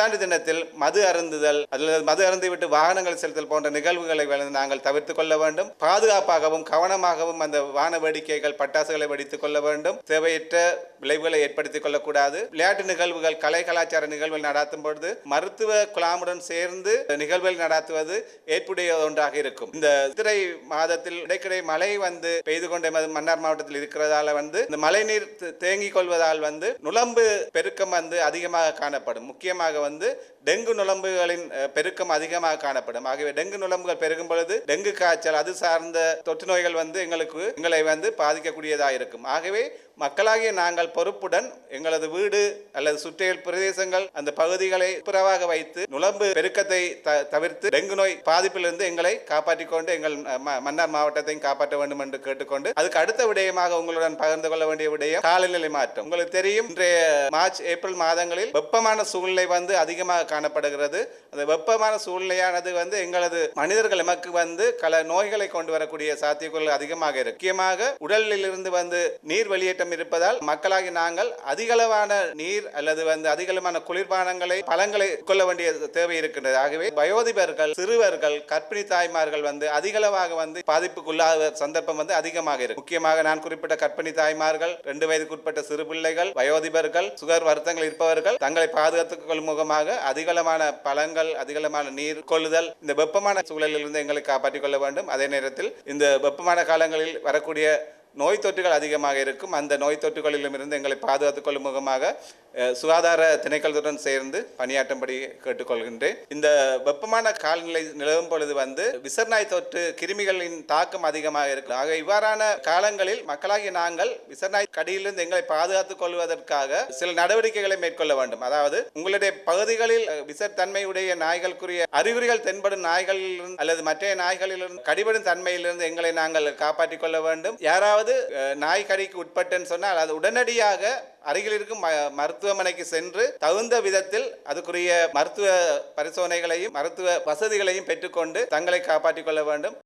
புத்தாண்டு தினத்தில் மது அருந்துதல் அல்லது மது அருந்திவிட்டு வாகனங்கள் செலுத்தல் போன்ற நிகழ்வுகளை நாங்கள் தவிர்த்து கொள்ள வேண்டும். பாதுகாப்பாகவும் கவனமாகவும் அந்த வான வேடிக்கைகள் பட்டாசுகளை வெடித்துக் கொள்ள வேண்டும். தேவையற்ற விளைவுகளை ஏற்படுத்திக் கொள்ளக்கூடாது விளையாட்டு நிகழ்வுகள் கலை கலாச்சார நிகழ்வுகள் நடாத்தும் பொழுது மருத்துவ குழாமுடன் சேர்ந்து நிகழ்வுகள் நடாத்துவது ஏற்புடைய ஒன்றாக இருக்கும். இந்த சித்திரை மாதத்தில் இடைக்கிடை மழை வந்து பெய்து கொண்ட மன்னார் மாவட்டத்தில் இருக்கிறதால வந்து இந்த மழை நீர் தேங்கிக் கொள்வதால் வந்து நுழம்பு பெருக்கம் வந்து அதிகமாக காணப்படும். முக்கியமாக வந்து டெங்கு நுழம்புகளின் பெருக்கம் அதிகமாக காணப்படும். ஆகவே டெங்கு நுழம்புகள் பெருகும் பொழுது டெங்கு காய்ச்சல் அது சார்ந்த தொற்று நோய்கள் வந்து எங்களுக்கு எங்களை வந்து பாதிக்கக்கூடியதாக இருக்கும். ஆகவே மக்களாகிய நாங்கள் பொறுப்புடன் எங்களது வீடு அல்லது சுற்றியல் பிரதேசங்கள் அந்த பகுதிகளை புறவாக வைத்து நுழம்பு பெருக்கத்தை த- தவிர்த்து டெங்கு நோய் பாதிப்பிலிருந்து எங்களை காப்பாற்றிக் கொண்டு எங்கள் ம- மன்னார் மாவட்டத்தையும் காப்பாற்ற வேண்டும் என்று கேட்டுக்கொண்டு அதுக்கு அடுத்த விடயமாக உங்களுடன் பகிர்ந்து கொள்ள வேண்டிய விடயம் காலநிலை மாற்றம். உங்களுக்கு தெரியும் இன்றைய மார்ச் ஏப்ரல் மாதங்களில் வெப்பமான சூழ்நிலை வந்து அதிகமாக காணப்படுகிறது. அந்த வெப்பமான சூழ்நிலையானது வந்து எங்களது மனிதர்கள் எமக்கு வந்து பல நோய்களை கொண்டு வரக்கூடிய சாத்தியக்கூறுகள் அதிகமாக இருக்கு. முக்கியமாக உடலில் இருந்து வந்து நீர் வெளியேற்றம் இருப்பதால் மக்களாகி நாங்கள் அதிகளவான நீர் அல்லது வந்து அதிகளவான குளிர்பானங்களை பழங்களை கொள்ள வேண்டிய தேவை இருக்கின்றது. ஆகவே வயோதிபர்கள் சிறுவர்கள் கர்ப்பிணி தாய்மார்கள் வந்து அதிகளவாக வந்து பாதிப்புக்குள்ளாத சந்தர்ப்பம் வந்து அதிகமாக இருக்கும். முக்கியமாக நான் குறிப்பிட்ட கர்ப்பிணி தாய்மார்கள் ரெண்டு வயதுக்குட்பட்ட சிறு பிள்ளைகள் வயோதிபர்கள் சுகர் வருத்தங்கள் இருப்பவர்கள் தங்களை பாதுகாத்துக் கொள்ளும் முகமாக அதிகளமான பழங்கள் அதிகளமான நீர் கொள்ளுதல் இந்த வெப்பமான சூழலில் இருந்து எங்களை காப்பாற்றிக் கொள்ள வேண்டும். அதே நேரத்தில் இந்த வெப்பமான காலங்களில் வரக்கூடிய நோய் தொற்றுகள் அதிகமாக இருக்கும். அந்த நோய் தொற்றுகளிலும் இருந்து எங்களை பாதுகாத்துக் கொள்ளும் முகமாக சுகாதார திணைக்களத்துடன் சேர்ந்து பணியாற்றும்படி கேட்டுக்கொள்கின்றேன். இந்த வெப்பமான காலநிலை நிலவும் பொழுது வந்து விசர்நாய் தொற்று கிருமிகளின் தாக்கம் அதிகமாக இருக்கு ஆக இவ்வாறான காலங்களில் மக்களாகிய நாங்கள் விசர்நாய் கடியிலிருந்து எங்களை பாதுகாத்துக் கொள்வதற்காக சில நடவடிக்கைகளை மேற்கொள்ள வேண்டும். அதாவது உங்களுடைய பகுதிகளில் விசத்தன்மையுடைய நாய்களுக்குரிய அறிகுறிகள் தென்படும் நாய்களிலிருந்து அல்லது மற்ற நாய்களிலிருந்து கடிபடும் தன்மையிலிருந்து எங்களை நாங்கள் காப்பாற்றிக் கொள்ள வேண்டும். யாராவது ஏதாவது நாய் கடிக்கு உட்பட்டுன்னு சொன்னால் அது உடனடியாக அருகில் இருக்கும் மருத்துவமனைக்கு சென்று தகுந்த விதத்தில் அதுக்குரிய மருத்துவ பரிசோதனைகளையும் மருத்துவ வசதிகளையும் பெற்றுக்கொண்டு தங்களை காப்பாற்றிக் கொள்ள வேண்டும்.